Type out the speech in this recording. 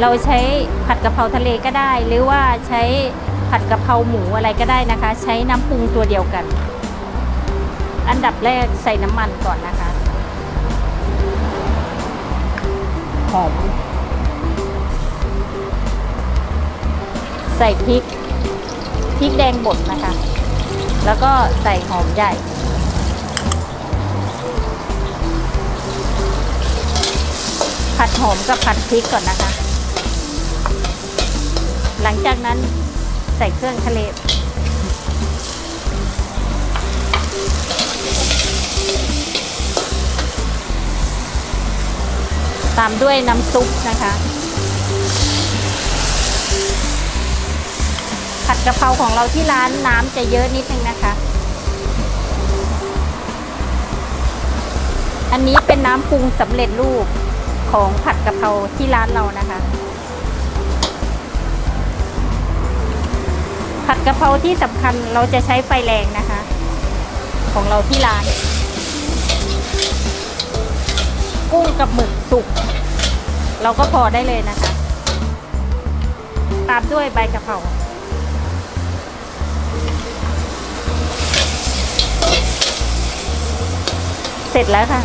เราใช้ผัดกะเพราทะเลก็ได้ หรือว่าใช้ผัดกะเพราหมูอะไรก็ได้นะคะ ใช้น้ำปรุงตัวเดียวกัน อันดับแรกใส่น้ำมันก่อนนะคะหอมใส่พริกพริกแดงบดนะคะ แล้วก็ใส่หอมใหญ่ผัดหอมกับผัดพริกก่อนนะคะ ลังจากนั้นใส่เครื่องทะเลตามด้วยน้ำซุปนะคะ ผัดกะเพราของเราที่ร้านน้ำจะเยอะนิดนึงนะคะ อันนี้เป็นน้ำปรุงสำเร็จรูปของผัดกะเพราที่ร้านเรานะคะ ผัดกะเพราที่สำคัญเราจะใช้ไฟแรงนะคะ ของเราที่ร้าน กุ้งกับหมึกสุก เราก็พอได้เลยนะคะ ตามด้วยใบกะเพราเสร็จแล้วค่ะ